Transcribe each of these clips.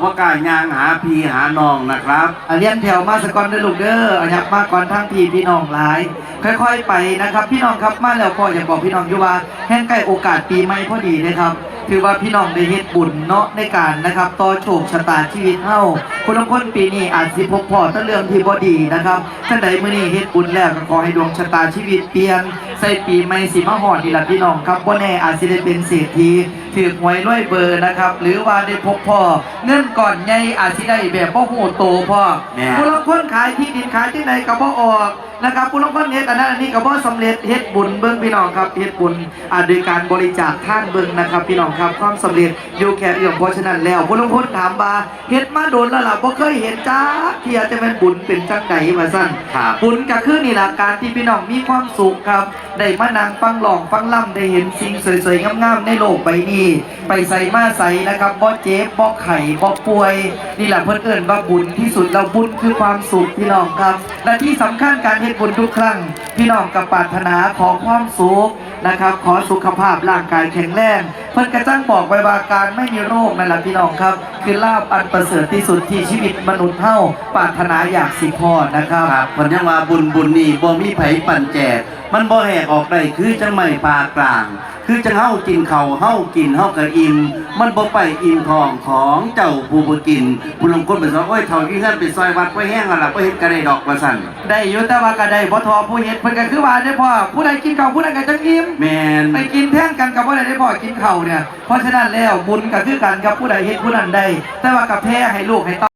เพราะกล้ายางหาพีหาน้องนะครับอะเลี้ยงแถวมาสกอนเด้อลูกเด้ออันยับมาก่อนทางพี่พี่น้องหลาย ค่อย ๆ ไปนะครับ พี่น้องครับมาแล้วพ่ออยากบอกพี่น้องอยู่ว่าแห้งใกล้โอกาสปีใหม่พอดีนะครับ ถือว่าพี่น้องได้เฮ็ดบุญเนาะในการนะครับต่อโชคชะตาชีวิตเฮาคนละคนปีนี้อาจสิพบพอแตั้เรื่องที่บ่ดีนะครับท่านใดมื้อนี้เฮ็ดบุญแล้วก็ขอให้ดวงชะตาชีวิตเปลี่ยน ใส่ปีใหม่สิมาฮอดนี่ล่ะพี่น้องครับบ่แน่อาจสิได้เป็นเศรษฐีถือหวยรวยเบอร์นะครับ หรือว่าได้พบพ่อเงินก่อนใหญ่อาจสิได้แบบบ่ฮู้โตพ่อแม่ผู้ลางคนขายที่ดินขายที่ไหนก็บ่ออกนะครับผู้ลางคนเฮ็ดอันนั้นอันนี้ก็บ่สำเร็จเฮ็ดบุญเบิ่งพี่น้องครับเฮ็ดบุญอ่าโดยการบริจาคทานเบิ่งนะครับพี่น้องครับความสำเร็จอยู่แค่เรื่องเพราะฉะนั้นแล้วผู้ลางคนถามว่าเฮ็ดมาโดนแล้วล่ะบ่เคยเห็นจ้าเที่ยจะเป็นบุญเป็นจังไดว่าซั่นครับบุญก็คือนี่ล่ะการที่พี่น้องมีความสุขครับได้มานั่งฟังหลองฟังล่ำได้เห็นสิ่งสวยๆงามๆในโลกใบนี้ ไปใส่มาใส่นะครับบ่เจ็บบ่ไข้บ่ป่วย นี่แหละเพิ่นเอิ้นว่าบุญที่สุดแล้วบุญคือความสุขพี่น้องครับ และที่สำคัญการเฮ็ดบุญทุกครั้งพี่น้องกับปรารถนาขอความสุขนะครับขอสุขภาพร่างกายแข็งแรงเพิ่นกระจังบอกไว้ว่าการไม่มีโรคนั่นแหละพี่น้องครับ คือลาบอันประเสริฐที่สุดที่ชีวิตมนุษย์เฮาปรารถนาอยากสิพอนะครับครับเพิ่นยังว่าบุญบุญนี่บ่มีไผปั่นแจก มันบ่แหกออกได้คือจังไม่ปลากลาง คือจังเฮากินข้าวเฮากินเฮาก็อิ่มมันบ่ไปอิ่มท้องของเจ้าผู้บ่กินผู้ลางคนไปว่าโอ้ยเฒ่าที่เฮือนไปซอยวัดไว้แห้งอะล่ะบ่เฮ็ดก็ได้ดอกว่าซั่นได้อยู่แต่ว่าก็ได้บ่ทอผู้เฮ็ดเพิ่นก็คือว่าได้อพ่อผู้ใดกินข้าวผู้นั้นก็จังอิ่มแม่นไปกินแท่งกันกับผู้ใดได้พ่อกินข้าวเนี่ยเพราะฉะนั้นแล้วบุญก็คือกันกับผู้ใดเฮ็ดผู้นั้นได้แต่ว่ากับแพ้ให้ลูกให้เต้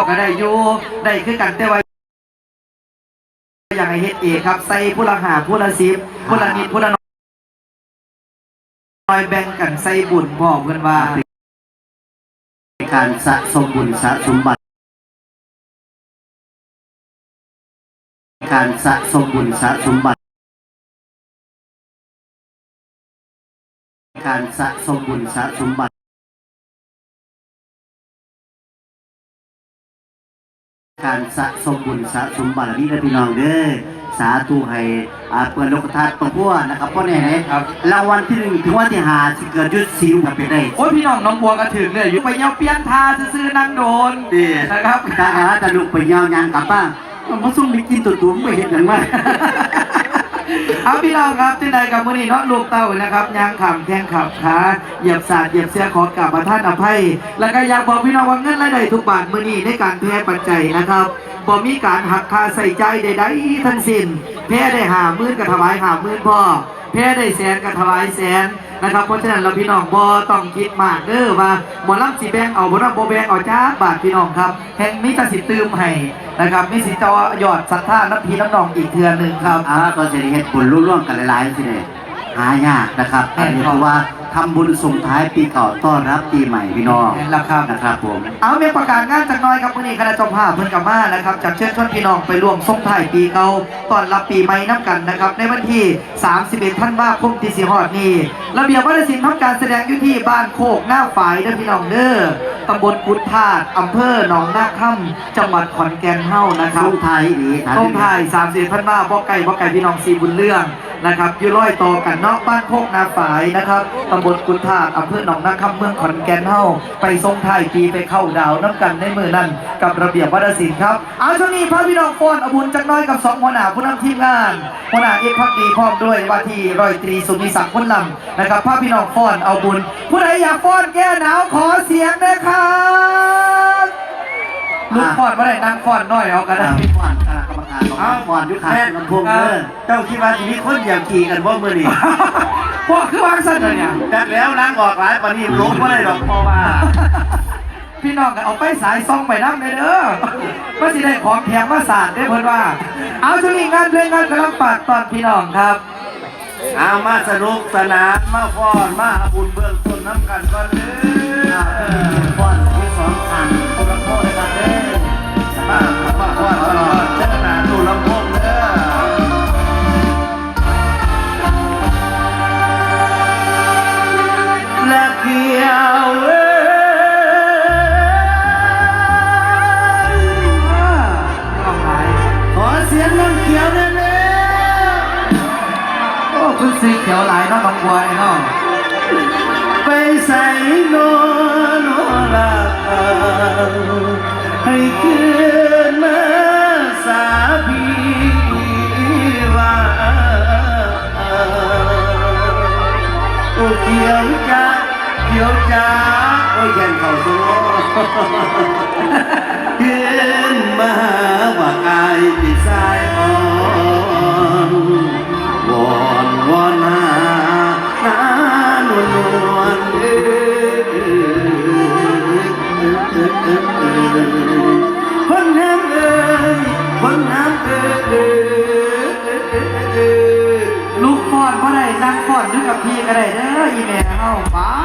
าก็ได้อยู่ได้คือกันแต่ว่า อย่างให้เฮ็ดเองครับ ใส่ผู้ละหาผู้ละสิบผู้ละนิดผู้ละน้อยแบ่งกันใส่บุญพ่อเพิ่นว่าการสะสมบุญสะสมบัติ การสะสมบุญสะสมบัติ การสะสมบุญสะสมบัติ การสะสมบุญสะสมบัตินี่นะพี่น้องเด้อสาธุให้อ่าเปิดโลกทัศน์ประพัวนะครับเพราะเนี่ยนะครับ รางวัลที่หนึ่งถึงวันที่หาสิเกิดยุดสิวกับไปได้โอ้ยพี่น้องน้องบัวก็ถึงเลยอยู่ไปเยาเปียนทาซื่อๆนั่งโดนดีนะครับตาหาตะลุกไปยาวยางกลับบ้านมันซุ่มไปกินตัวตัวไม่เห็นอย่างมาก เอาพี่น้องครับที่ใดกับมือนี้เนาะลูกเต่านะครับยางขำแข้งขับขาเหยียบสาดเหยียบเสียขอกลับมาท่านอภัย แล้วก็อยากบอกพี่น้องว่าเงินรายได้ทุกบาทมือนี่ในการแพ้ปัจจัยนะครับบ่มีการหักค่าใส่ใจใดๆทั้งสิ้นแพ้ได้หามื่นก็ถวายหามื่นพ่อแพ้ได้แสนก็ถวายแสน นะครับเพราะฉะนั้นเราพี่น้องบ่ต้องคิดมากเด้อว่าหมอลำสีแบงเอาบ่ลำบ่แบงเอาจ้าบาทพี่น้องครับแห่งมีแต่สิตืมให้นะครับมีสิต่อยอดศรัทธาน้ำพีน้ำนองอีกเทือหนึงครับอ่าก็จะได้เห็นบุญร่วมๆกันหลายๆสิเนี่ยหายากนะครับอันนี้เพราะว่า ทำบุญส่งท้ายปีเก่าต้อนรับปีใหม่พี่น้องนั่นแหละครับนะครับผม เอาเมีประกาศงานจากหน้อยครับวันนี้คณะเจ้าภาพเพิ่นกับมานะครับจากเชิญชวนพี่น้องไปร่วมส่งท้ายปีเก่าต้อนรับปีใหม่น้ำกันนะครับ ในวันที่ 31ธันวาคมที่สิฮอดนี้ระเบียบวัฒนศิลป์ทำการแสดงอยู่ที่บ้านโคกหน้าฝายเด้อพี่น้องเด้อตำบลกุดธาตุอำเภอหนองนาค่ำจังหวัดขอนแก่นเฮานะครับส่งท้ายดีครับต้งถ่ายสามสิบพันบาทบ่ไก่บ่ไก่พี่น้องสีบุญเรื่องนะครับอยู่ร้อยต่อกันเนอกบ้านโคกนาฝายนะครับตำบลกุฎาอำเภอหนองนาคำเมืองขอนแก่นเฮาไปทรงถ่ายปีไปเข้าดาวน้ำกันในมือนั้นกับระเบียบวัฒนศิลป์ครับเอาช่วงนี้พาพี่น้องฟอนอบุญจักน้อยกับสองหัวหน้าผู้นำทีมงานหัวหน้าเอกพักดีพร้อมด้วยว่าที่ร้อยตรีสุนิศักดิ์พ้นลำนะครับพระพี่น้องฟอนเอาบุญ ผู้ใดอยากฟอนแก้หนาวขอเสียงนะครับ ลูกฟอนไม่ได้นั่งฟอนน้อยเอากันคณะนะกรรมการบอกว่าบอลยุคขาดลำโพงเด้อเจ้าคิดว่าทีนี้คนอย่างขี่กันว่ามือนี่พวกคือวางสันเลยเนี่ยจากแล้วล้างออกหลายปานนี้ลงไม่ได้หรอกเพราะว่าพี่น้องกันเอาไปสายซองไปนั่งเลยเด้อก็สิได้ของแถมมาสาดได้อเพิ่นว่า เอาช่วงนี้งานเพลงงานกำลังปากตอนพี่น้องครับ เอามาสนุกสนานมาฟ้อนมาหาบุญเบื้องต้นน้ำกันก่อนเด้อ ม ขึ้นมาว่าอายเป็นสายอ่อนวอนวอนหาหานวลนวลเอคนน้ำเอ้ยคนน้ำเอ้ยลูกฟอนบ่ได้นั่งฟอนด้วยกับพี่ก็ได้เด้ออีแม่เฮาป้า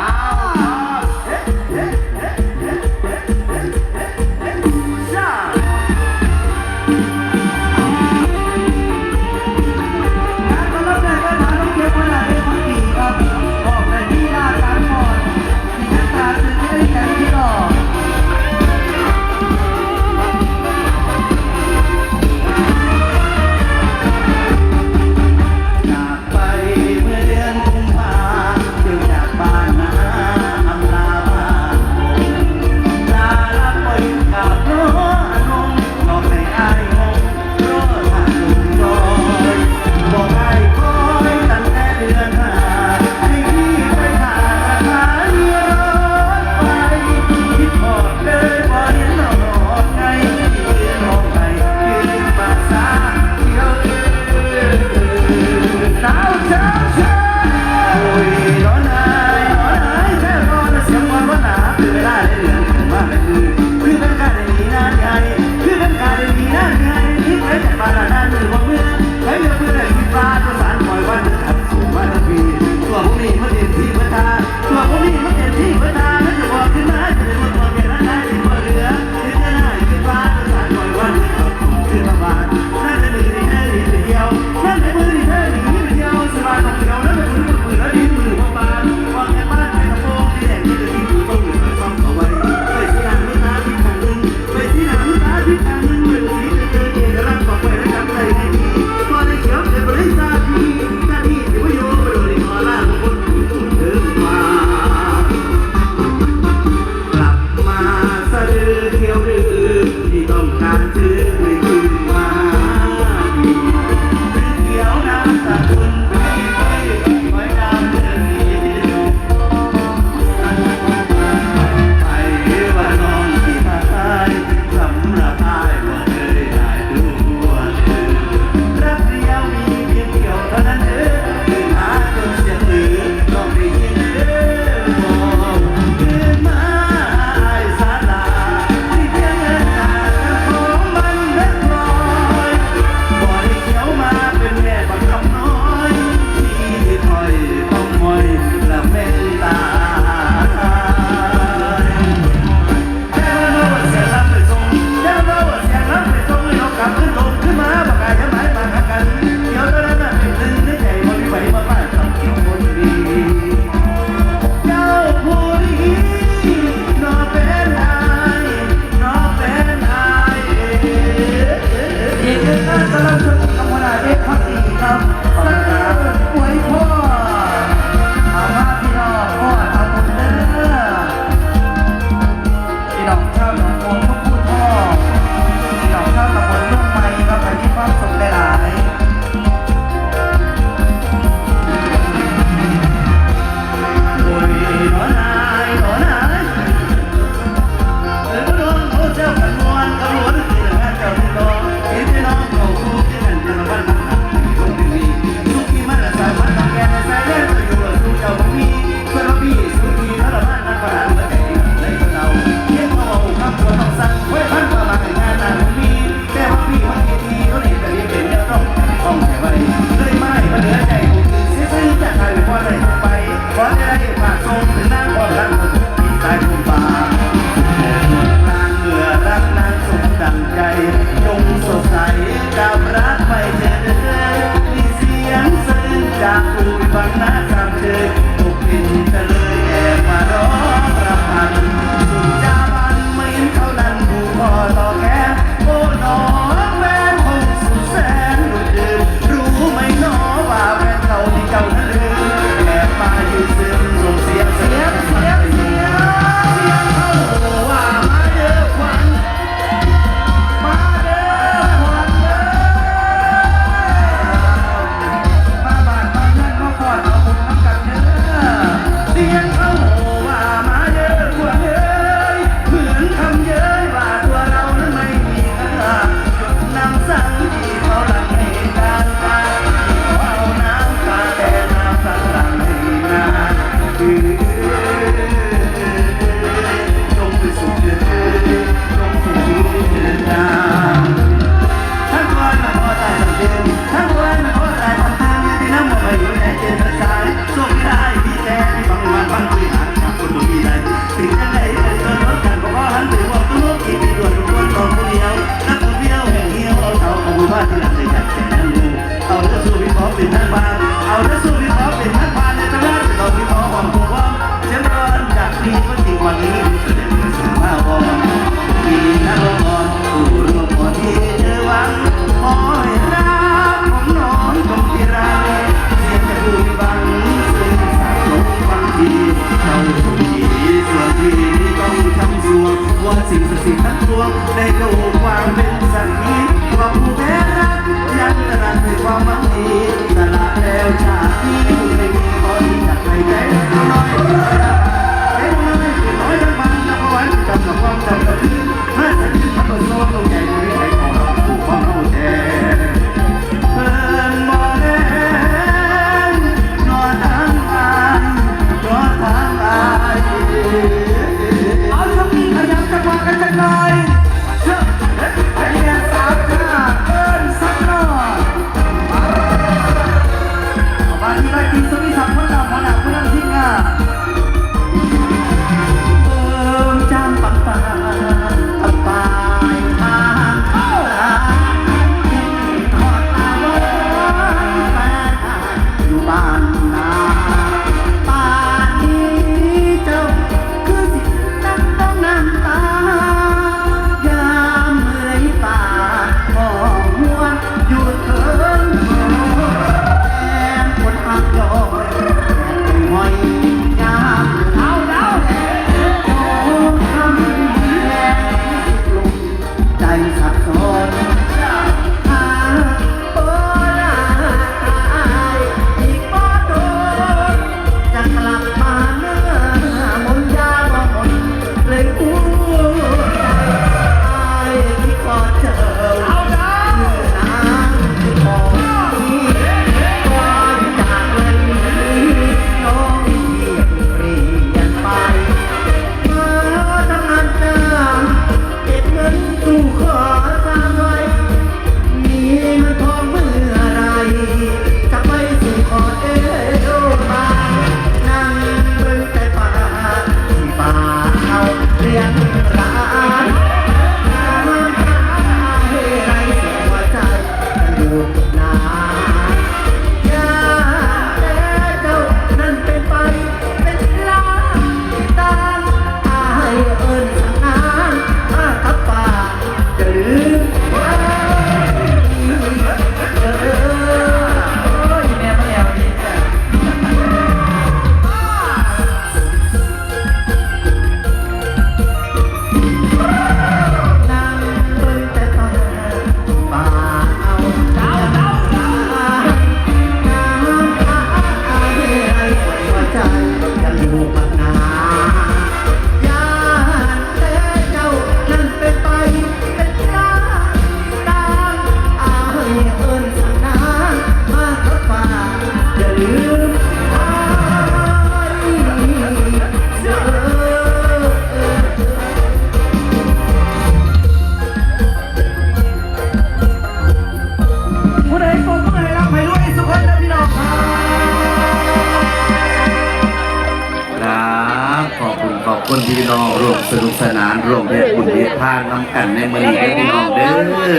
ร่วมเฮ็ดบุญเฮ็ดทานนำกันในมือนี้พี่น้องเด้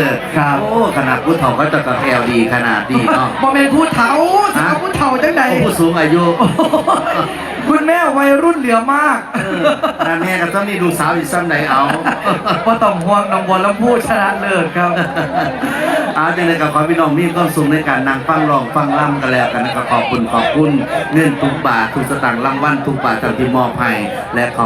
อครับโอ้ขนาดผู้เฒ่าก็จะกระแถวดีขนาดดีเนาะบ่แม่นผู้เฒ่าสาวผู้เฒ่าจังไดผู้สูงอายุคุณแม่วัยรุ่นเหลือมากนั่นแม่ก็ต้องนี่ดูสาวอีกซ้ำไหนเอาเพราะต้องห่วงน้องบอลแล้วพูดชนะเลิศครับอาจารย์กับขอพี่น้องมีความสุขในการนั่งฟังรองฟังล่ำกันแล้วกันนะครับขอบคุณขอบคุณเงินทุกบาททุกสตางค์รางวัลทุกบาทจากที่มอบให้และขอ